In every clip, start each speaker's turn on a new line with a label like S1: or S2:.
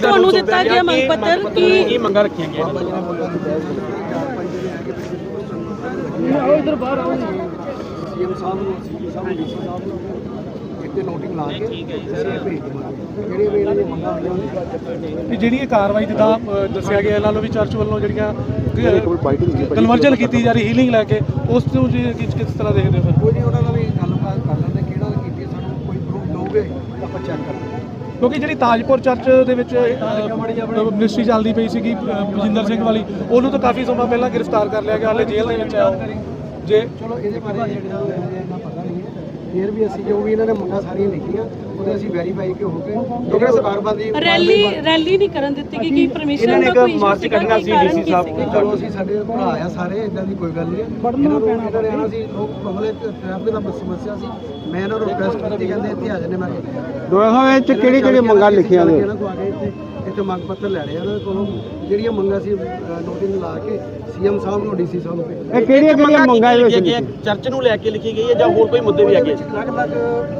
S1: ਤੁਹਾਨੂੰ ਦਿੱਤਾ ਗਿਆ ਮੰਗ ਪੱਤਰ
S2: ਕੀ
S1: ਕਿ
S2: ਮੰਗਾਂ ਰੱਖੀਆਂ ਗਈਆਂ
S3: ਸੀਐਮ ਸਾਹਿਬ ਨੂੰ ਸੀਪੀ ਸਾਹਿਬ ਨੂੰ ਡੀਸੀ ਸਾਹਿਬ ਨੂੰ ਇੱਥੇ ਨੋਟਿੰਗ ਲਾ ਕੇ ਜਿਹੜੇ ਵੀ ਇਹਨਾਂ ਮੰਗਾਂ
S2: ਇਹ ਕਾਰਵਾਈ ਜਿੱਦਾਂ ਦੱਸਿਆ ਗਿਆ ਲਾ ਲਓ ਵੀ ਚਰਚ ਵੱਲੋਂ ਜਿਹੜੀਆਂ ਕਨਵਰਜਨ ਕੀਤੀ ਜਾ ਰਹੀ ਹੀਲਿੰਗ ਲੈ ਕੇ ਉਸ ਨੂੰ ਜੀ ਕਿਸ ਕਿਸ ਤਰ੍ਹਾਂ ਦੇਖਦੇ ਹੋ ਫਿਰ
S3: ਕੋਈ ਨਹੀਂ ਉਹਨਾਂ ਦਾ ਵੀ ਗੱਲਬਾਤ ਕਰ ਲੈਂਦੇ ਕਿਹੜਾ ਕੀਤੀ ਸਾਨੂੰ ਕੋਈ ਪ੍ਰੂਫ ਦੋਗੇ ਆਪਾਂ ਚੈੱਕ ਕਰ ਲਾਂਗੇ
S2: ਕਿਉਂਕਿ ਜਿਹੜੀ ਤਾਜਪੁਰ ਚਰਚ ਦੇ ਵਿੱਚ ਮਿਨਿਸਟਰੀ ਚੱਲਦੀ ਪਈ ਸੀਗੀ ਅ, ਬਜਿੰਦਰ ਸਿੰਘ ਵਾਲੀ ਉਹਨੂੰ ਤਾਂ ਕਾਫੀ ਸਮਾਂ ਪਹਿਲਾਂ ਗ੍ਰਿਫਤਾਰ ਕਰ ਲਿਆ ਗਿਆ ਹਾਲੇ ਜੇਲ੍ਹ ਦੇ ਵਿੱਚ ਆ ਉਹ। ਜੇ
S3: ਚਲੋ ਇਹਦੇ ਬਾਰੇ ਜਿਹੜਾ ਇੰਨਾ ਪਤਾ ਨਹੀਂ ਹੈ ਫਿਰ ਵੀ ਅਸੀਂ ਜੋ ਵੀ ਇਹਨਾਂ ਨੇ ਮੰਗਾਂ ਸਾਰੀਆਂ ਲਿਖੀਆਂ ਉਹਦੇ ਅਸੀਂ ਵੈਰੀਫਾਈ ਕਿ ਹੋ ਕੇ ਕਿਉਂਕਿ ਸਰਕਾਰ ਬੰਦੀ
S1: ਰੈਲੀ ਰੈਲੀ ਨਹੀਂ ਕਰਨ ਦਿੱਤੀ ਗਈ ਕਿ ਪਰਮਿਸ਼ਨ ਦਾ ਕੋਈ ਮਾਰਚ ਕੱਢਣਾ ਸੀ ਡੀਸੀ ਸਾਹਿਬ
S3: ਚਲੋ ਅਸੀਂ ਸਾਡੇ ਭਰਾ ਆ ਸਾਰੇ ਇਦਾਂ ਦੀ ਕੋਈ ਗੱਲ ਨਹੀਂ ਹੈ। ਇਹਨਾਂ ਨੂੰ ਇਹਨਾਂ ਨੇ ਆਉਣਾ ਸੀ ਲੋਕ ਪਬਲਿਕ ਟ੍ਰੈਫਿਕ ਦਾ ਸਮੱਸਿਆ ਸੀ। ਮੈਂ ਇਹਨਾਂ ਨੂੰ ਰਿਕਵੈਸਟ ਕੀਤੀ ਕਹਿੰਦੇ ਇੱਥੇ ਆ ਜਾਂਦੇ। ਮੈਂ
S4: ਦੋਹਾਂ ਵਿੱਚ ਕਿਹੜੀ ਕਿਹੜੀ ਮੰਗਾਂ ਲਿਖੀਆਂ ਨੇ?
S3: ਕੇ ਇੱਥੇ ਮੰਗ ਪੱਤਰ ਲੈ ਰਹੇ ਆ ਕੋਲੋਂ। ਜਿਹੜੀਆਂ ਮੰਗਾਂ ਸੀ ਨੋਟਿੰਗ ਲਾ ਕੇ ਸੀਐਮ ਸਾਹਿਬ ਨੂੰ ਡੀਸੀ ਸਾਹਿਬ ਨੂੰ ਭੇਜ
S4: ਇਹ ਕਿਹੜੀਆਂ ਕਿਹੜੀਆਂ ਮੰਗਾਂ ਦੇ ਵਿੱਚ?
S2: ਚਰਚ ਨੂੰ ਲੈ ਕੇ ਲਿਖੀ ਗਈ ਹੈ ਜਾਂ ਹੋਰ ਕੋਈ ਮੁੱਦੇ ਵੀ ਹੈਗੇ?
S3: ਅਲੱਗ-ਅਲੱਗ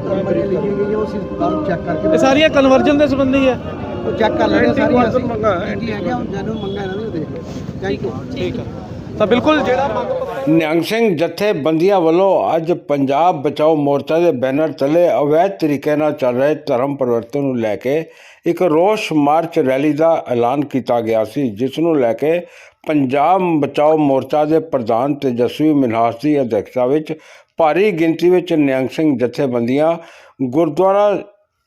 S3: ਨੰਬਰ ਲਿਖੀ ਗਈਆਂ ਉਹ ਅਸੀਂ ਬਾਅਦ ਚੈੱਕ ਕਰਕੇ
S2: ਇਹ ਸਾਰੀਆਂ ਕਨਵਰਜਨ ਦੇ ਸੰਬੰਧੀ ਹੈ।
S3: ਉਹ ਚੈੱਕ ਕਰ ਲੈਣਾ ਸਾਰੀਆਂ। ਅਸੀਂ ਕੀ ਹੈਗਾ ਉਹ ਜੈਨੂਨ ਮੰਗਾਂ ਇਹਨਾਂ ਦੀ ਦੇਖ ਲਓ। ਥੈਂਕ ਯੂ
S2: ਠੀਕ ਹੈ ਤਾਂ ਬਿਲਕੁਲ ਜਿਹੜਾ ਮੰਗ
S4: ਨਿਹੰਗ ਸਿੰਘ ਜਥੇਬੰਦੀਆਂ ਵੱਲੋਂ ਅੱਜ ਪੰਜਾਬ ਬਚਾਓ ਮੋਰਚਾ ਦੇ ਬੈਨਰ ਤਲੇ ਅਵੈਧ ਤਰੀਕੇ ਨਾਲ ਚੱਲ ਰਹੇ ਧਰਮ ਪਰਿਵਰਤਨ ਨੂੰ ਲੈ ਕੇ ਇੱਕ ਰੋਸ ਮਾਰਚ ਰੈਲੀ ਦਾ ਐਲਾਨ ਕੀਤਾ ਗਿਆ ਸੀ, ਜਿਸ ਨੂੰ ਲੈ ਕੇ ਪੰਜਾਬ ਬਚਾਓ ਮੋਰਚਾ ਦੇ ਪ੍ਰਧਾਨ ਤੇਜਸਵੀ ਮਿਨਹਾਸ ਦੀ ਅਧਿਕਸ਼ਤਾ ਵਿੱਚ ਭਾਰੀ ਗਿਣਤੀ ਵਿੱਚ ਨਿਹੰਗ ਸਿੰਘ ਜਥੇਬੰਦੀਆਂ ਗੁਰਦੁਆਰਾ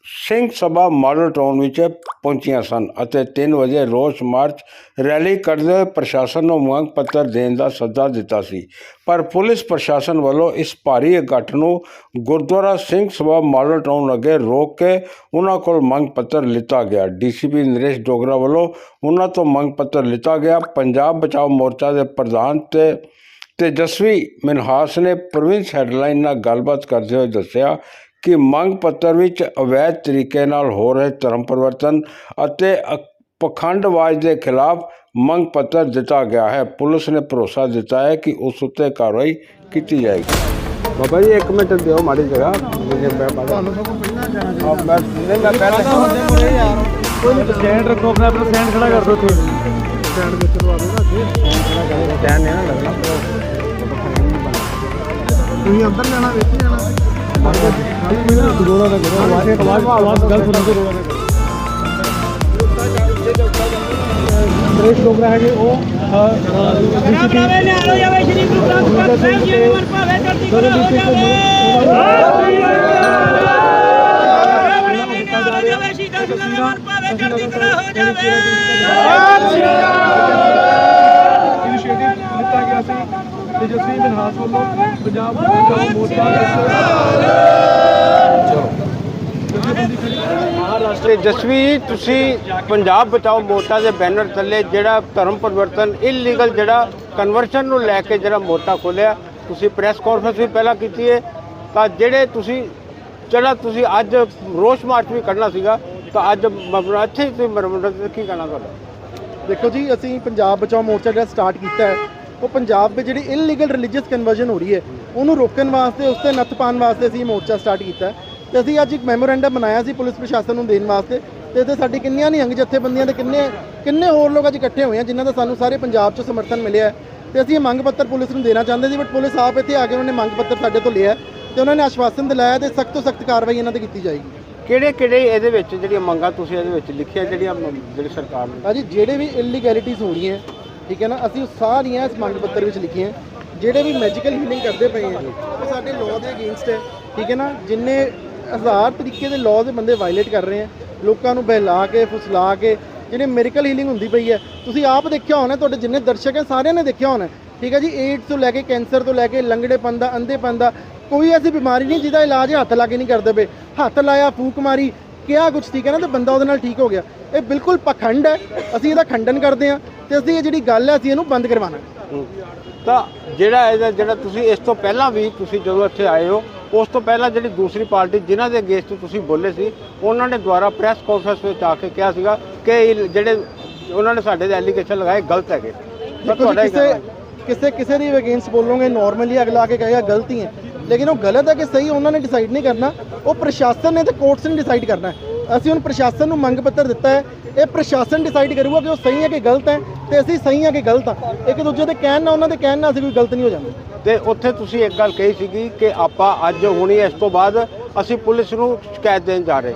S4: ਸਿੰਘ ਸਭਾ ਮਾਡਲ ਟਾਊਨ ਵਿੱਚ ਪਹੁੰਚੀਆਂ ਸਨ ਅਤੇ 3 ਵਜੇ ਰੋਸ ਮਾਰਚ ਰੈਲੀ ਕਰਦੇ ਹੋਏ ਪ੍ਰਸ਼ਾਸਨ ਨੂੰ ਮੰਗ ਪੱਤਰ ਦੇਣ ਦਾ ਸੱਦਾ ਦਿੱਤਾ ਸੀ। ਪਰ ਪੁਲਿਸ ਪ੍ਰਸ਼ਾਸਨ ਵੱਲੋਂ ਇਸ ਭਾਰੀ ਇਕੱਠ ਨੂੰ ਗੁਰਦੁਆਰਾ ਸਿੰਘ ਸਭਾ ਮਾਡਲ ਟਾਊਨ ਅੱਗੇ ਰੋਕ ਕੇ ਉਹਨਾਂ ਕੋਲ ਮੰਗ ਪੱਤਰ ਲਿੱਤਾ ਗਿਆ। ਡੀਸੀਪੀ ਨਰੇਸ਼ ਡੋਗਰਾ ਵੱਲੋਂ ਉਹਨਾਂ ਤੋਂ ਮੰਗ ਪੱਤਰ ਲਿੱਤਾ ਗਿਆ। ਪੰਜਾਬ ਬਚਾਓ ਮੋਰਚਾ ਦੇ ਪ੍ਰਧਾਨ ਤੇ ਤੇਜਸਵੀ ਮਿਨਹਾਸ ਨੇ ਪ੍ਰੋਵਿੰਸ ਹੈਡਲਾਈਨ ਨਾਲ ਗੱਲਬਾਤ ਕਰਦੇ ਹੋਏ ਦੱਸਿਆ ਕਿ ਮੰਗ ਪੱਤਰ ਵਿੱਚ ਅਵੈਧ ਤਰੀਕੇ ਨਾਲ ਹੋ ਰਹੇ ਧਰਮ ਪਰਿਵਰਤਨ ਅਤੇ ਪਖੰਡਵਾਦ ਦੇ ਖਿਲਾਫ ਮੰਗ ਪੱਤਰ ਦਿੱਤਾ ਗਿਆ ਹੈ। ਪੁਲਿਸ ਨੇ ਭਰੋਸਾ ਦਿੱਤਾ ਹੈ ਕਿ ਉਸ ਉੱਤੇ ਕਾਰਵਾਈ ਕੀਤੀ ਜਾਏਗੀ। ਬਾਬਾ ਜੀ 1 ਮਿੰਟ ਦਿਓ ਮਾੜੀ ਜਗ੍ਹਾ। ਤੁਹਾਨੂੰ ਸਭ ਪਹਿਲਾਂ ਜਾਣਾ ਮੈਂ ਨਹੀਂ ਮੈਂ ਪਹਿਲਾਂ
S2: ਸਟੈਂਡ ਰੱਖੋ ਆਪਣਾ ਆਪਣਾ ਸਟੈਂਡ ਖੜਾ ਕਰ ਦਿਓ ਉੱਥੇ।
S3: ਸਟੈਂਡ ਵਿੱਚ ਲਵਾ ਦਿਓ ਨਾ ਅੱਗੇ
S4: ਧਿਆਨ ਨਹੀਂ ਨਾ ਲੱਗਣਾ।
S3: ਤੁਸੀਂ ਅੰਦਰ ਜਾਣਾ ਵਿੱਚ ਜਾਣਾ।
S2: ਦੋੜਾ ਦਾ ਕਰੋ ਆਵਾਜ਼ ਆਵਾਜ਼ ਆਵਾਜ਼ ਗੱਲ ਸੁਣਾ ਕੇ ਨਰੇਸ਼ ਡੋਗਰਾ ਹੈਗੇ ਉਹ ਡੀਸੀਪੀ
S1: ਨਿਆਲੋ ਜਾਵੇ ਸ਼੍ਰੀ ਗੁਰੂ ਗ੍ਰੰਥ ਸਾਹਿਬ ਜੀ ਉਮਰ ਭਾਵੇਂ ਭਾਵੇਂ ਚੜ੍ਹਦੀ ਕਲਾ ਹੋ ਜਾਵੇ
S2: ਇਨੀਸ਼ੀਏਟਿਵ ਲਿੱਤਾ ਗਿਆ ਸੀ ਤੇਜਸਵੀ ਮਨਹਾਸ ਵੱਲੋਂ ਪੰਜਾਬ ਬਚਾਓ ਮੋਰਚਾ
S4: ਤੇ ਜਸਵੀ ਤੁਸੀਂ ਪੰਜਾਬ ਬਚਾਓ ਮੋਰਚਾ ਦੇ ਬੈਨਰ ਥੱਲੇ ਜਿਹੜਾ ਧਰਮ ਪਰਿਵਰਤਨ ਇਲੀਗਲ ਜਿਹੜਾ ਕਨਵਰਸ਼ਨ ਨੂੰ ਲੈ ਕੇ ਜਿਹੜਾ ਮੋਰਚਾ ਖੋਲਿਆ ਤੁਸੀਂ ਪ੍ਰੈਸ ਕਾਨਫਰੰਸ ਵੀ ਪਹਿਲਾਂ ਕੀਤੀ ਹੈ। ਤਾਂ ਜਿਹੜੇ ਤੁਸੀਂ ਜਿਹੜਾ ਤੁਸੀਂ ਅੱਜ ਰੋਸ ਮਾਰਚ ਵੀ ਕੱਢਣਾ ਸੀਗਾ ਤਾਂ ਅੱਜ ਇੱਥੇ ਹੀ ਤੁਸੀਂ ਮਰਮੰਡ ਕੀ ਕਹਿਣਾ ਤੁਹਾਡਾ?
S5: ਦੇਖੋ ਜੀ ਅਸੀਂ ਪੰਜਾਬ ਬਚਾਓ ਮੋਰਚਾ ਜਿਹੜਾ ਸਟਾਰਟ ਕੀਤਾ ਹੈ ਉਹ ਪੰਜਾਬ ਵਿੱਚ ਜਿਹੜੀ ਇਲੀਗਲ ਰਿਲੀਜੀਅਸ ਕਨਵਰਜਨ ਹੋ ਰਹੀ ਹੈ ਉਹਨੂੰ ਰੋਕਣ ਵਾਸਤੇ ਉਸ ਤੇ ਨੱਥ ਪਾਉਣ ਵਾਸਤੇ ਅਸੀਂ ਮੋਰਚਾ ਸਟਾਰਟ ਕੀਤਾ ਤੇ ਅਸੀਂ ਅੱਜ ਇੱਕ ਮੈਮੋਰੈਂਡਮ ਬਣਾਇਆ ਸੀ ਪੁਲਿਸ ਪ੍ਰਸ਼ਾਸਨ ਨੂੰ ਦੇਣ ਵਾਸਤੇ ਤੇ ਇੱਥੇ ਸਾਡੀ ਕਿੰਨੀਆਂ ਨਿਹੰਗ ਜਥੇਬੰਦੀਆਂ ਦੇ ਕਿੰਨੇ ਕਿੰਨੇ ਹੋਰ ਲੋਕ ਅੱਜ ਇਕੱਠੇ ਹੋਏ ਆ ਜਿਨ੍ਹਾਂ ਦਾ ਸਾਨੂੰ ਸਾਰੇ ਪੰਜਾਬ 'ਚ ਸਮਰਥਨ ਮਿਲਿਆ ਤੇ ਅਸੀਂ ਇਹ ਮੰਗ ਪੱਤਰ ਪੁਲਿਸ ਨੂੰ ਦੇਣਾ ਚਾਹੁੰਦੇ ਸੀ ਬਟ ਪੁਲਿਸ ਆਪ ਇੱਥੇ ਆ ਕੇ ਉਹਨਾਂ ਨੇ ਮੰਗ ਪੱਤਰ ਸਾਡੇ ਤੋਂ ਲਿਆ ਤੇ ਉਹਨਾਂ ਨੇ ਆਸ਼ਵਾਸਨ ਦਿਲਾਇਆ ਤੇ ਸਖਤ ਤੋਂ ਸਖਤ ਕਾਰਵਾਈ ਇਹਨਾਂ ਤੇ ਕੀਤੀ ਜਾਏਗੀ।
S4: ਕਿਹੜੇ ਕਿਹੜੇ ਇਹਦੇ ਵਿੱਚ ਜਿਹੜੀਆਂ ਮੰਗਾਂ ਤੁਸੀਂ ਇਹਦੇ ਵਿੱਚ ਲਿਖੀਆਂ ਜਿਹੜੀਆਂ ਜਿਹੜੀ ਸਰਕਾਰ ਨੇ?
S5: ਭਾਜੀ ਜਿਹੜੇ ਵੀ ਇਲੀਗੈਲਿਟੀਜ਼ ਹੋ ਰਹੀਆਂ ਠੀਕ ਹੈ ਨਾ? ਅਸੀਂ ਉਹ ਸਾਰੀਆਂ ਇਸ ਮੰਗ ਪੱਤਰ ਵਿੱਚ ਲਿਖੀਆਂ। ਜਿਹੜੇ ਵੀ ਮੈਜੀਕਲ ਹੀਲਿੰਗ ਕਰਦੇ ਪਏ ਆ ਉਹ ਸਾਡੇ ਲਾਅ ਦੇ ਅਗੇਂਸਟ ਹੈ। ਠੀਕ ਹੈ ਨਾ? ਜਿੰਨੇ ਹਜ਼ਾਰ ਤਰੀਕੇ ਦੇ ਲਾਅ ਦੇ ਬੰਦੇ ਵਾਇਲੇਟ ਕਰ ਰਹੇ ਆ, ਲੋਕਾਂ ਨੂੰ ਬਹਿਲਾ ਕੇ, ਫੁਸਲਾ ਕੇ ਜਿਹੜੇ ਮੈਡੀਕਲ ਹੀਲਿੰਗ ਹੁੰਦੀ ਪਈ ਹੈ। ਤੁਸੀਂ ਆਪ ਦੇਖਿਆ ਹੋਣਾ, ਤੁਹਾਡੇ ਜਿੰਨੇ ਦਰਸ਼ਕ ਹੈ, ਸਾਰਿਆਂ ਨੇ ਦੇਖਿਆ ਹੋਣਾ। ਠੀਕ ਹੈ ਜੀ? ਏਡਸ ਤੋਂ ਲੈ ਕੇ ਕੈਂਸਰ ਤੋਂ ਲੈ ਕੇ ਲੰਗੜੇਪਨ ਦਾ ਅੰਧੇਪਨ ਦਾ ਕੋਈ ਐਸੀ ਬਿਮਾਰੀ ਨਹੀਂ ਜਿਹਦਾ ਇਲਾਜ ਹੱਥ ਲਾ ਕੇ ਨਹੀਂ ਕਰਦੇ ਪਏ। ਹੱਥ ਲਾਇਆ, ਫੂਕ ਮਾਰੀ ਕਿਹਾ ਕੁਛ ਠੀਕ ਹੈ ਨਾ, ਤੇ ਬੰਦਾ ਉਹਦੇ ਨਾਲ ਠੀਕ ਹੋ ਗਿਆ। ਇਹ ਬਿਲਕੁਲ ਪਖੰਡ ਹੈ। ਅਸੀਂ ਇਹਦਾ ਖੰਡਨ ਕਰਦੇ ਹਾਂ। ਤੇ ਅਸੀਂ ਇਹ ਜਿਹੜੀ ਗੱਲ ਹੈ ਅਸੀਂ ਇਹਨੂੰ ਬੰਦ ਕਰਵਾਉਣਾ ਹੈ।
S4: ਤਾਂ ਜਿਹੜਾ ਇਹਦਾ ਜਿਹੜਾ ਤੁਸੀਂ ਇਸ ਤੋਂ ਪਹਿਲਾਂ ਵੀ ਤੁਸੀਂ ਜਦੋਂ ਇੱਥੇ ਆਏ ਹੋ ਉਸ ਤੋਂ ਪਹਿਲਾਂ ਜਿਹੜੀ ਦੂਸਰੀ ਪਾਰਟੀ ਜਿਨ੍ਹਾਂ ਦੇ ਅਗੇਂਸਟ ਤੁਸੀਂ ਬੋਲੇ ਸੀ ਉਹਨਾਂ ਨੇ ਦੁਆਰਾ ਪ੍ਰੈਸ ਕਾਨਫਰੰਸ ਵਿੱਚ ਆ ਕੇ ਕਿਹਾ ਸੀਗਾ ਕਿ ਇਹ ਜਿਹੜੇ ਉਹਨਾਂ ਨੇ ਸਾਡੇ ਦੇ ਐਲੀਗੇਸ਼ਨ ਲਗਾਏ ਗਲਤ ਹੈਗੇ।
S5: ਜੀ
S4: ਤੁਹਾਡਾ
S5: ਕਿਸੇ? ਕਿਸੇ ਕਿਸੇ ਦੀ ਅਗੇਂਸਟ ਬੋਲੋਗੇ ਨਾਰਮਲੀ ਅਗਲਾ ਕੇ ਕਹੇਗਾ ਗਲਤੀ ਹੈ ਲੇਕਿਨ ਉਹ ਗਲਤ ਹੈ ਕਿ ਸਹੀ ਉਹਨਾਂ ਨੇ ਡਿਸਾਈਡ ਨਹੀਂ ਕਰਨਾ। ਉਹ ਪ੍ਰਸ਼ਾਸਨ ਨੇ ਤੇ ਕੋਰਟਸ ਨੇ ਡਿਸਾਈਡ ਕਰਨਾ ਅਸੀਂ ਹੁਣ ਪ੍ਰਸ਼ਾਸਨ ਨੂੰ ਮੰਗ ਪੱਤਰ ਦਿੱਤਾ ਹੈ ਇਹ ਪ੍ਰਸ਼ਾਸਨ ਡਿਸਾਈਡ ਕਰੂਗਾ ਕਿ ਉਹ ਸਹੀ ਹੈ ਕਿ ਗਲਤ ਹੈ ਤੇ ਅਸੀਂ ਸਹੀ ਹੈ ਕਿ ਗਲਤ ਆ ਇੱਕ ਦੂਜੇ ਦੇ ਕਹਿਣ ਨਾਲ ਉਹਨਾਂ ਦੇ ਕਹਿਣ ਨਾਲ ਅਸੀਂ ਕੋਈ ਗਲਤ ਨਹੀਂ ਹੋ ਜਾਂਦੇ।
S4: ਤੇ ਉੱਥੇ ਤੁਸੀਂ ਇੱਕ ਗੱਲ ਕਹੀ ਸੀਗੀ ਕਿ ਆਪਾਂ ਅੱਜ ਹੁਣੀ ਇਸ ਤੋਂ ਬਾਅਦ ਅਸੀਂ ਪੁਲਿਸ ਨੂੰ ਸ਼ਿਕਾਇਤ ਦੇਣ ਜਾ ਰਹੇ।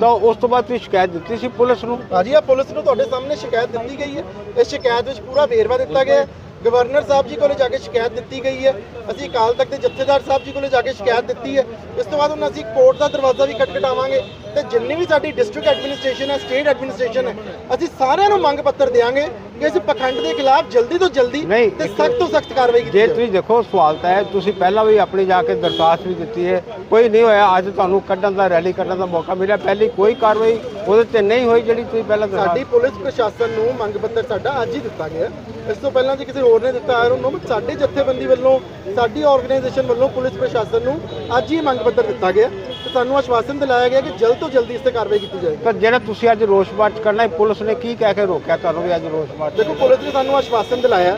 S4: ਤਾਂ ਉਸ ਤੋਂ ਬਾਅਦ ਤੁਸੀਂ ਸ਼ਿਕਾਇਤ ਦਿੱਤੀ ਸੀ ਪੁਲਿਸ ਨੂੰ?
S5: ਹਾਂਜੀ ਆ ਪੁਲਿਸ ਨੂੰ ਤੁਹਾਡੇ ਸਾਹਮਣੇ ਸ਼ਿਕਾਇਤ ਦਿੱਤੀ ਗਈ ਹੈ। ਇਸ ਸ਼ਿਕਾਇਤ ਵਿੱਚ ਪੂਰਾ ਵੇਰਵਾ ਦਿੱਤਾ ਗਿਆ ਹੈ। ਗਵਰਨਰ ਸਾਹਿਬ ਜੀ ਕੋਲੇ ਜਾ ਕੇ ਸ਼ਿਕਾਇਤ ਦਿੱਤੀ ਗਈ ਹੈ। ਅਸੀਂ ਅਕਾਲ ਤਖਤ ਦੇ ਜਥੇਦਾਰ ਸਾਹਿਬ ਜੀ ਕੋਲੇ ਜਾ ਕੇ ਸ਼ਿਕਾਇਤ ਦਿੱਤੀ ਹੈ। ਇਸ ਤੋਂ ਬਾਅਦ ਹੁਣ ਅਸੀਂ ਕੋਰਟ ਦਾ ਦਰਵਾਜ਼ਾ ਵੀ ਖਟਖਟਾਵਾਂਗੇ ਤੇ ਜਿੰਨੀ ਵੀ ਸਾਡੀ ਡਿਸਟ੍ਰਿਕਟ ਐਡਮਿਨਿਸਟ੍ਰੇਸ਼ਨ ਹੈ ਸਟੇਟ ਐਡਮਿਨਿਸਟ੍ਰੇਸ਼ਨ ਹੈ, ਅਸੀਂ ਸਾਰਿਆਂ ਨੂੰ ਮੰਗ ਪੱਤਰ ਦੇਵਾਂਗੇ ਇਸ ਪਖੰਡ ਦੇ ਖਿਲਾਫ ਜਲਦੀ ਤੋਂ ਜਲਦੀ
S4: ਨਹੀਂ,
S5: ਤੇ
S4: ਇੱਕ-
S5: ਸਖਤ ਤੋਂ ਸਖਤ ਕਾਰਵਾਈ ਕੀਤੀ
S4: ਜੇ
S5: ਜਾਵੇ।
S4: ਤੁਸੀਂ ਦੇਖੋ ਸਵਾਲ ਤਾਂ ਹੈ ਤੁਸੀਂ ਪਹਿਲਾਂ ਵੀ ਆਪਣੀ ਜਾ ਕੇ ਦਰਖਾਸਤ ਵੀ ਦਿੱਤੀ ਹੈ। ਕੋਈ ਨਹੀਂ ਹੋਇਆ ਅੱਜ ਤੁਹਾਨੂੰ ਕੱਢਣ ਦਾ ਰੈਲੀ ਕਰਨ ਦਾ ਮੌਕਾ ਮਿਲਿਆ। ਪਹਿਲੀ ਕੋਈ ਕਾਰਵਾਈ ਉਹਦੇ ਤੇ ਨਹੀਂ ਹੋਈ ਜਿਹੜੀ ਤੁਸੀਂ ਪਹਿਲਾਂ
S5: ਸਾਡੀ
S4: ਦਰਖਾਸਤ
S5: ਪੁਲਿਸ ਪ੍ਰਸ਼ਾਸਨ ਨੂੰ ਮੰਗ ਪੱਤਰ ਸਾਡਾ ਅੱਜ ਹੀ ਦਿੱਤਾ ਗਿਆ। ਇਸ ਤੋਂ ਪਹਿਲਾਂ ਜੇ ਕਿਸੇ ਹੋਰ ਨੇ ਦਿੱਤਾ ਆਇਆ ਉਹਨੂੰ ਸਾਡੇ ਜਥੇਬੰਦੀ ਵੱਲੋਂ ਸਾਡੀ ਆਰਗੇਨਾਈਜੇਸ਼ਨ ਵੱਲੋਂ ਪੁਲਿਸ ਪ੍ਰਸ਼ਾਸਨ ਨੂੰ ਅੱਜ ਹੀ ਮੰਗ ਪੱਤਰ ਦਿੱਤਾ ਗਿਆ। ਤੇ ਸਾਨੂੰ ਆਸ਼ਵਾਸਨ ਦਿਲਾਇਆ ਗਿਆ ਕਿ ਜਲਦ ਤੋਂ ਜਲਦੀ ਇਸ ਤੇ ਕਾਰਵਾਈ ਕੀਤੀ ਜਾਏਗੀ।
S4: ਤਾਂ ਜਿਹੜਾ ਤੁਸੀਂ ਅੱਜ ਰੋਸ ਮਾਰਚ ਕਰਨਾ ਹੈ ਪੁਲਿਸ ਨੇ ਕੀ ਕਹਿ ਕੇ ਰੋਕਿਆ ਤੁਹਾਨੂੰ ਵੀ ਅੱਜ ਰੋਸ ਮਾਰਚ
S5: ਦੇਖੋ ਪੁਲਿਸ ਨੇ ਸਾਨੂੰ ਆਸ਼ਵਾਸਨ ਦਿਲਾਇਆ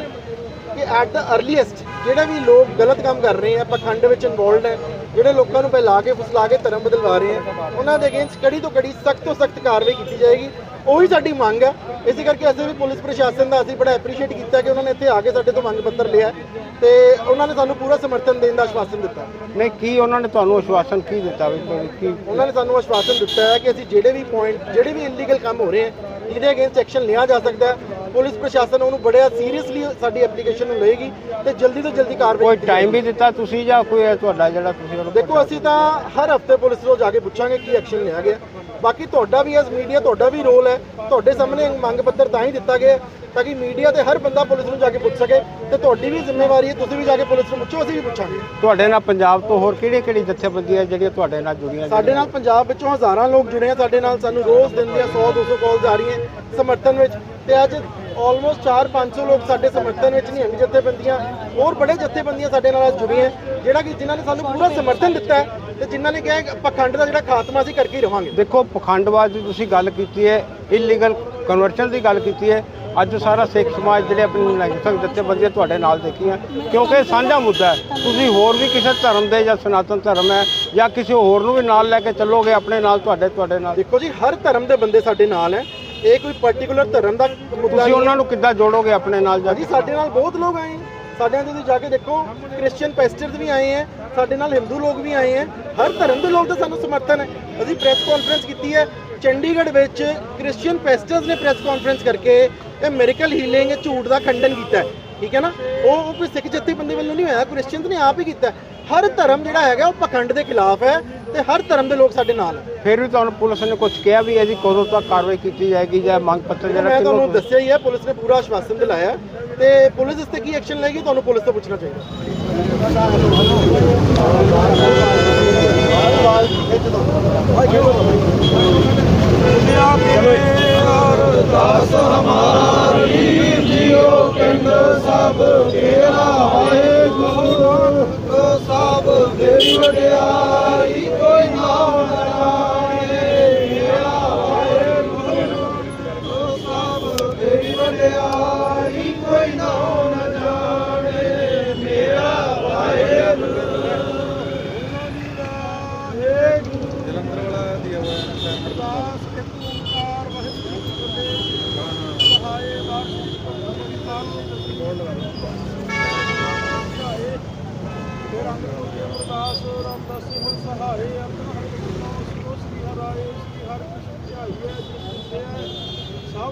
S5: ਕਿ ਐਟ ਦਾ ਅਰਲੀਐਸਟ ਜਿਹੜੇ ਵੀ ਲੋਕ ਗਲਤ ਕੰਮ ਕਰ ਰਹੇ ਆ ਪਖੰਡ ਵਿੱਚ ਇਨਵੋਲਡ ਹੈ ਜਿਹੜੇ ਲੋਕਾਂ ਨੂੰ ਬਹਿਲਾ ਕੇ ਫੁਸਲਾ ਕੇ ਧਰਮ ਬਦਲਵਾ ਰਹੇ ਆ ਉਹਨਾਂ ਦੇ ਅਗੇਂਸਟ ਕੜੀ ਤੋਂ ਕੜੀ ਸਖਤ ਤੋਂ ਸਖਤ ਕਾਰਵਾਈ ਕੀਤੀ ਜਾਏਗੀ। ਉਹੀ ਸਾਡੀ ਮੰਗ ਹੈ। ਇਸੇ ਕਰਕੇ ਅਸੀਂ ਵੀ ਪੁਲਿਸ ਪ੍ਰਸ਼ਾਸਨ ਦਾ ਅਸੀਂ ਬੜਾ ਐਪਰੀਸ਼ੀਏਟ ਕੀਤਾ ਕਿ ਉਹਨਾਂ ਨੇ ਇੱਥੇ ਆ ਕੇ ਸਾਡੇ ਤੋਂ ਮੰਗ ਪੱਤਰ ਲਿਆ ਤੇ ਉਹਨਾਂ ਨੇ ਸਾਨੂੰ ਪੂਰਾ ਸਮਰਥਨ ਦੇਣ ਦਾ ਆਸ਼ਵਾਸਨ ਦਿੱਤਾ
S4: ਨਹੀਂ ਕੀ ਉਹਨਾਂ ਨੇ ਤੁਹਾਨੂੰ ਆਸ਼ਵਾਸਨ ਕੀ ਦਿੱਤਾ ਵੀ ਕੋਈ ਕੀ
S5: ਉਹਨਾਂ ਨੇ ਸਾਨੂੰ ਆਸ਼ਵਾਸਨ ਦਿੱਤਾ ਹੈ ਕਿ ਅਸੀਂ ਜਿਹੜੇ ਵੀ ਪੁਆਇੰਟ ਜਿਹੜੇ ਵੀ ਇਲੀਗਲ ਕੰਮ ਹੋ ਰਹੇ ਹੈ ਇਹਦੇ ਅਗੇਂਸਟ ਐਕਸ਼ਨ ਲਿਆ ਜਾ ਸਕਦਾ ਹੈ। ਪੁਲਿਸ ਪ੍ਰਸ਼ਾਸਨ ਉਹਨੂੰ ਬੜਿਆ ਸੀਰੀਅਸਲੀ ਸਾਡੀ ਐਪਲੀਕੇਸ਼ਨ ਨੂੰ ਲਏਗੀ ਤੇ ਜਲਦੀ ਤੋਂ ਜਲਦੀ ਕਾਰਵਾਈ
S4: ਕੋਈ ਟਾਈਮ। ਵੀ ਦਿੱਤਾ ਤੁਸੀਂ ਜਾਂ ਕੋਈ ਤੁਹਾਡਾ ਜਿਹੜਾ ਤੁਸੀਂ
S5: ਦੇਖੋ ਅਸੀਂ ਤਾਂ ਹਰ ਹਫ਼ਤੇ ਪੁਲਿਸ ਤੋਂ ਜਾ ਕੇ ਪੁੱਛਾਂਗੇ ਕੀ ਐਕਸ਼ਨ ਲਿਆ ਗਿਆ। ਬਾਕੀ ਤੁਹਾਡਾ ਵੀ ਐਸ ਮੀਡੀਆ ਤੁਹਾਡਾ ਵੀ ਰੋਲ ਹੈ। ਤੁਹਾਡੇ ਸਾਹਮਣੇ ਮੰਗ ਪੱਤਰ ਤਾਂ ਹੀ ਦਿੱਤਾ ਗਿਆ ਤਾਂ ਕਿ ਮੀਡੀਆ ਤੇ ਹਰ ਬੰਦਾ ਪੁਲਿਸ ਨੂੰ ਜਾ ਕੇ ਪੁੱਛ ਸਕੇ ਤੇ ਤੁਹਾਡੀ ਵੀ ਜ਼ਿੰਮੇਵਾਰੀ ਹੈ ਤੁਸੀਂ ਵੀ ਜਾ ਕੇ ਪੁਲਿਸ ਨੂੰ ਪੁੱਛੋ ਅਸੀਂ ਵੀ ਪੁੱਛਾਂਗੇ।
S4: ਤੁਹਾਡੇ ਨਾਲ ਪੰਜਾਬ ਤੋਂ ਹੋਰ ਕਿਹੜੀ ਕਿਹੜੀ ਜਥੇਬੰਦੀਆਂ ਜਿਹੜੀਆਂ ਤੁਹਾਡੇ ਨਾਲ ਜੁੜੀਆਂ
S5: ਸਾਡੇ ਨਾਲ ਪੰਜਾਬ ਵਿੱਚੋਂ ਹਜ਼ਾਰਾਂ ਲੋਕ ਜੁੜੇ ਆ ਸਾਡੇ ਨਾਲ ਸਾਨੂੰ ਰੋਜ਼ ਦਿਨ ਦੀਆਂ 100 200 ਕਾਲਸ ਆ ਰਹੀਆਂ ਸਮਰਥਨ ਵਿੱਚ। ਤੇ ਅੱਜ ਆਲਮੋਸਟ 4-500 ਲੋਕ ਸਾਡੇ ਸਮਰਥਨ ਵਿੱਚ ਨਹੀਂ ਜਥੇਬੰਦੀਆਂ। ਹੋਰ ਬੜੇ ਜਥੇਬੰਦੀਆਂ ਸਾਡੇ ਨਾਲ ਅੱਜ ਜੁੜੀਆਂ ਜਿਹੜਾ ਕਿ ਜਿਨ੍ਹਾਂ ਨੇ ਸਾਨੂੰ ਪੂਰਾ ਸਮਰਥਨ ਦਿੱਤਾ ਹੈ ਤੇ ਜਿਨ੍ਹਾਂ ਨੇ ਕਿਹਾ ਪਖੰਡ ਦਾ ਜਿਹੜਾ ਖਾਤਮਾ ਅਸੀਂ ਕਰਕੇ ਹੀ ਰਵਾਂਗੇ।
S4: ਦੇਖੋ ਪਖੰਡਵਾਦ ਦੀ ਤੁਸੀਂ ਗੱਲ ਕੀਤੀ ਹੈ ਇਲੀਗਲ ਕਨਵਰਸ਼ਨ ਦੀ ਗੱਲ ਕੀਤੀ ਹੈ। ਅੱਜ ਸਾਰਾ ਸਿੱਖ ਸਮਾਜ ਜਿਹੜੇ ਆਪਣੀ ਨਗਸੰਗ ਜਥੇਬੰਦੀਆਂ ਤੁਹਾਡੇ ਨਾਲ ਦੇਖੀਆਂ। ਕਿਉਂਕਿ ਇਹ ਸਾਂਝਾ ਮੁੱਦਾ ਹੈ। ਤੁਸੀਂ ਹੋਰ ਵੀ ਕਿਸੇ ਧਰਮ ਦੇ ਜਾਂ ਸਨਾਤਨ ਧਰਮ ਹੈ ਜਾਂ ਕਿਸੇ ਹੋਰ ਨੂੰ ਵੀ ਨਾਲ ਲੈ ਕੇ ਚੱਲੋਗੇ ਆਪਣੇ ਨਾਲ ਤੁਹਾਡੇ ਤੁਹਾਡੇ ਨਾਲ।
S5: ਦੇਖੋ ਜੀ ਹਰ ਧਰਮ ਦੇ ਬੰਦੇ ਸਾਡੇ ਨਾਲ ਹੈ। ਇਹ ਕੋਈ ਪਾਰਟਿਕੂਲਰ ਧਰਮ ਦਾ ਮੁੱਦਾ
S4: ਤੁਸੀਂ ਉਹਨਾਂ ਨੂੰ ਕਿੱਦਾਂ ਜੋੜੋਗੇ ਆਪਣੇ ਨਾਲ ਜਾ
S5: ਸਾਡੇ ਨਾਲ ਬਹੁਤ ਲੋਕ ਆਏ। ਹੈ ਸਾਡੇ ਤੁਸੀਂ ਜਾ ਕੇ ਦੇਖੋ ਕ੍ਰਿਸਚੀਅਨ ਪੈਸਟਰਸ ਵੀ ਆਏ ਹੈ, ਸਾਡੇ ਨਾਲ ਹਿੰਦੂ ਲੋਕ ਵੀ ਆਏ ਹੈ। ਹਰ ਧਰਮ ਦੇ ਲੋਕ ਦਾ ਸਾਨੂੰ ਸਮਰਥਨ ਹੈ। ਅਸੀਂ ਪ੍ਰੈਸ ਕਾਨਫਰੰਸ ਕੀਤੀ ਹੈ। ਚੰਡੀਗੜ੍ਹ ਵਿੱਚ ਕ੍ਰਿਸਚੀਅਨ ਪੈਸਟਰਸ ਨੇ ਪ੍ਰੈਸ ਕਾਨਫਰੰਸ ਕਰਕੇ ਇਹ ਮੈਰੀਕਲ ਹੀਲਿੰਗ ਝੂਠ ਦਾ ਖੰਡਨ ਕੀਤਾ ਠੀਕ ਹੈ ਨਾ? ਉਹ ਉਹ ਕੋਈ ਸਿੱਖ ਜਥੇਬੰਦੀ ਵੱਲੋਂ ਨਹੀਂ ਹੋਇਆ। ਕ੍ਰਿਸਚੀਅਨਸ ਨੇ ਆਪ ਹੀ ਕੀਤਾ ਹਰ ਧਰਮ ਜਿਹੜਾ ਹੈਗਾ ਉਹ ਪਖੰਡ ਦੇ ਖਿਲਾਫ ਹੈ ਤੇ ਹਰ ਧਰਮ ਦੇ ਲੋਕ ਸਾਡੇ ਨਾਲ ਹੈ।
S4: ਫਿਰ ਵੀ ਤੁਹਾਨੂੰ ਪੁਲਿਸ ਨੇ ਕੁਝ ਕਿਹਾ ਵੀ ਇਹਦੀ ਕਦੋਂ ਤੱਕ ਕਾਰਵਾਈ ਕੀਤੀ ਜਾਏਗੀ ਜਾਂ ਮੰਗ ਪੱਤਰ ਜਿਹੜਾ
S5: ਮੈਂ ਤੁਹਾਨੂੰ ਦੱਸਿਆ ਹੀ ਹੈ ਪੁਲਿਸ ਨੇ ਪੂਰਾ ਆਸ਼ਵਾਸਨ ਦਿਲਾਇਆ ਹੈ ਤੇ ਪੁਲਿਸ ਇਸ ਤੇ ਕੀ ਐਕਸ਼ਨ ਲਏਗੀ ਤੁਹਾਨੂੰ ਪੁਲਿਸ ਤੋਂ ਪੁੱਛਣਾ ਚਾਹੀਦਾ
S6: ਸਭ ਤੇਰੀ ਵਡਿਆਈ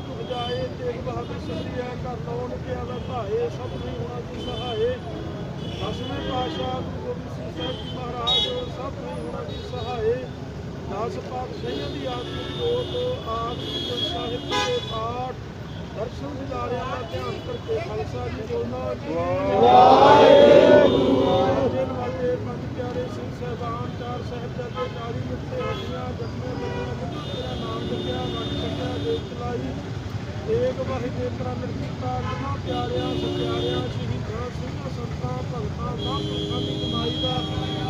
S6: ਦੁਖ ਜਾਏ ਤੇਗ ਬਹਾਦਰ ਸਤਿਆ ਕਰ ਲੋਨ ਕੇ ਅਵਰ ਭਾਏ, ਸਭ ਨਹੀਂ ਹੋਣਾ ਦੀ ਸਹਾਏ। ਦਸਵੇਂ ਪਾਤਸ਼ਾਹ ਗੁਰੂ ਗੋਬਿੰਦ ਸਿੰਘ ਸਾਹਿਬ ਜੀ ਮਹਾਰਾਜ, ਸਭ ਨਹੀਂ ਹੋਣਾ ਦੀ ਸਹਾਏ। ਦਸ ਪਾਤਸ਼ਾਹਾਂ ਦੀ ਆਤਮਿਕ ਜੋਤ ਆਤਮਿਕ ਸਾਹਿਬ ਦੇ ਪਾਠ, ਦਰਸ਼ਨ ਦਿਦਾਰਿਆਂ ਦਾ ਧਿਆਨ ਕਰਕੇ ਖਾਲਸਾ ਜੀ ਬੋਲਣਾ। ਵਾਹਿਗੁਰੂ। ਪੰਜ ਸਿੰਘ ਸਹਿਬਾਨ, ਚਾਰ ਸਾਹਿਬਜ਼ਾਦੇ, ਚਾਲੀ ਮਿੱਠੇ ਹੱਡੀਆਂ ਜੰਮੇ ਮਰਨ ਤੇਰਾ ਨਾਮ ਜਪਿਆ, ਵਟ ਸਕਿਆ ਦੇ ਚਲਾਈ। ਏਕ ਵਾਹਿਗੁਰੂ ਤੇਰਾ ਨਿਰਭੀਤਾ ਜਨਾ ਪਿਆਰਿਆਂ, ਸਤਿਆਰਿਆਂ, ਸ਼ਹੀਦਾਂ, ਸਿੰਘਾਂ, ਸੰਤਾਂ, ਭਗਤਾਂ, ਸਭ ਦੁੱਖਾਂ ਦੀ ਕਮਾਈ ਦਾ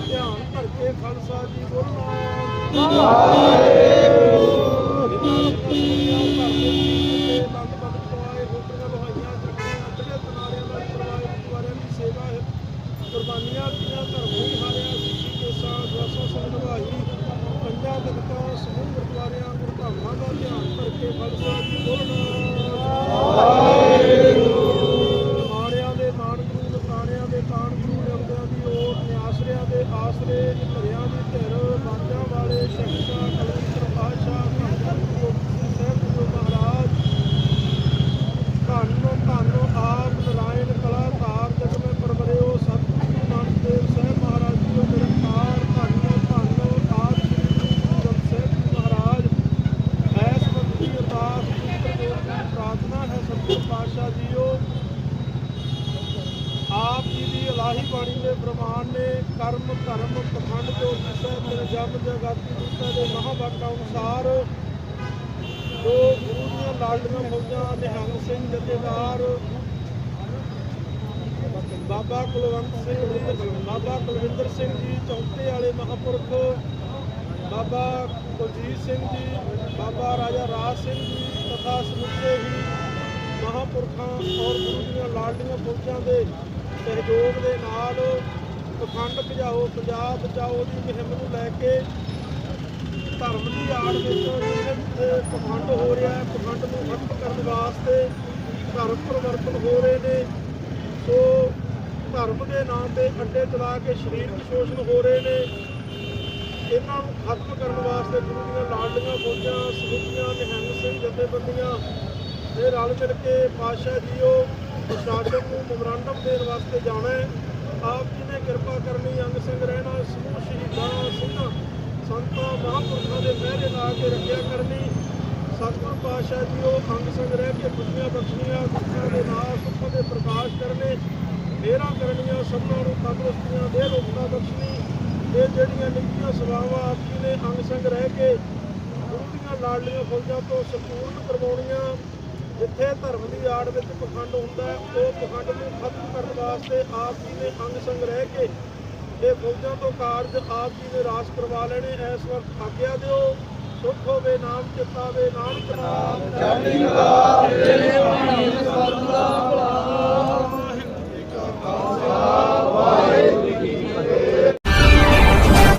S6: ਧਿਆਨ ਕਰਕੇ ਖਾਲਸਾ ਜੀ ਬੋਲਣਾ ਕੁਰਬਾਨੀਆਂ Gracias. ਕਰਮ ਧਰਮ ਪਖੰਡ ਜੋ ਜਿਸੈ ਮੇਰੇ ਜਮ ਜਗਾਤੀ ਰੂਪੇ ਦੇ ਮਹਾਵਾਕਾਂ ਅਨੁਸਾਰ ਜੋ ਗੁਰੂ ਦੀਆਂ ਲਾਡਲੀਆਂ ਫੌਜਾਂ, ਨਿਹੰਗ ਸਿੰਘ ਜਥੇਦਾਰ, ਬਾਬਾ ਕੁਲਵੰਤ ਸਿੰਘ ਬਾਬਾ ਕੁਲਵਿੰਦਰ ਸਿੰਘ ਜੀ ਚੌਂਕੇ ਵਾਲੇ ਮਹਾਂਪੁਰਖ, ਬਾਬਾ ਕੁਲਜੀਤ ਸਿੰਘ ਜੀ, ਬਾਬਾ ਰਾਜਾ ਰਾਜ ਸਿੰਘ ਜੀ ਤਥਾ ਸਮੁੱਚੇ ਹੀ ਮਹਾਂਪੁਰਖਾਂ ਔਰ ਗੁਰੂ ਦੀਆਂ ਲਾਡਲੀਆਂ ਫੌਜਾਂ ਦੇ ਸਹਿਯੋਗ ਦੇ ਨਾਲ ਪਖੰਡ ਭਜਾਓ, ਪੰਜਾਬ ਬਚਾਓ ਦੀ ਮੁਹਿੰਮ ਨੂੰ ਲੈ ਕੇ ਧਰਮ ਦੀ ਆੜ ਵਿੱਚ ਪਖੰਡ ਹੋ ਰਿਹਾ ਹੈ। ਪਖੰਡ ਨੂੰ ਖਤਮ ਕਰਨ ਵਾਸਤੇ ਧਰਮ ਪਰਿਵਰਤਨ ਹੋ ਰਹੇ ਨੇ। ਸੋ ਧਰਮ ਦੇ ਨਾਂ ਤੇ ਅੱਡੇ ਚਲਾ ਕੇ ਸਰੀਰਕ ਸ਼ੋਸ਼ਣ ਹੋ ਰਹੇ ਨੇ। ਇਹਨਾਂ ਨੂੰ ਖਤਮ ਕਰਨ ਵਾਸਤੇ ਗੁਰੂ ਦੀਆਂ ਲਾਡਲੀਆਂ ਫੌਜਾਂ ਸਮੁੱਚੀਆਂ ਨਿਹੰਗ ਸਿੰਘ ਜਥੇਬੰਦੀਆਂ ਇਹ ਰਲ ਮਿਲ ਕੇ ਪਾਤਸ਼ਾਹ ਜੀਓ ਪ੍ਰਸ਼ਾਸਨ ਨੂੰ ਮੈਮੋਰੰਡਮ ਦੇਣ ਵਾਸਤੇ ਜਾਣਾ ਹੈ। ਆਪ ਜੀ ਨੇ ਕਿਰਪਾ ਕਰਨੀ, ਅੰਗ ਸੰਗ ਰਹਿਣਾ, ਸਮੂਹ ਸ਼ਹੀਦਾਂ ਸਿੰਘਾਂ, ਸੰਤਾਂ ਮਹਾਂਪੁਰਖਾਂ ਦੇ ਮਹਿਰੇ ਲਾ ਕੇ ਰੱਖਿਆ ਕਰਨੀ। ਸਤਿਗੁਰ ਪਾਤਸ਼ਾਹ ਜੀ, ਉਹ ਅੰਗ ਸੰਗ ਰਹਿ ਕੇ ਖੁਸ਼ੀਆਂ ਬਖਸ਼ੀਆਂ ਦੁੱਖਾਂ ਦੇ ਨਾਲ ਸੁੱਖਾਂ ਦੇ ਪ੍ਰਕਾਸ਼ ਕਰਨੇ ਮੇਰਾ ਕਰਨੀਆਂ ਸਭਨਾਂ ਨੂੰ ਤੰਦਰੁਸਤੀਆਂ ਦੇ ਰੋਗਤਾ ਬਖਸ਼ਣੀ। ਇਹ ਜਿਹੜੀਆਂ ਨਿੱਕੀਆਂ ਸੇਵਾਵਾਂ ਆਪ ਜੀ ਨੇ ਅੰਗ ਸੰਗ ਰਹਿ ਕੇ ਗੁਰੂ ਦੀਆਂ ਲਾਡਲੀਆਂ ਫੌਜਾਂ ਤੋਂ ਸੰਪੂਰਨ ਕਰਵਾਉਣੀਆਂ ਜਿੱਥੇ ਧਰਮ ਦੀ ਆੜ ਵਿੱਚ ਪਖੰਡ ਹੁੰਦਾ ਉਹ ਪਖੰਡ ਨੂੰ ਖਤਮ ਕਰਨ ਵਾਸਤੇ ਆਪ ਜੀ ਨੇ ਅੰਗ ਸੰਗ ਰਹਿ ਕੇ ਇਹ ਫੌਜਾਂ ਤੋਂ ਕਾਰਜ ਆਪ ਜੀ ਨੇ ਰਾਸ ਕਰਵਾ ਲੈਣੇ ਇਸ ਵਕਤ ਆਗਿਆ ਦਿਓ। ਸੁਖ ਹੋਵੇ ਨਾਮ ਚਿੱਤਾ ਚਿਤਾਵੇ ਨਾਮ ਕਨਾਮ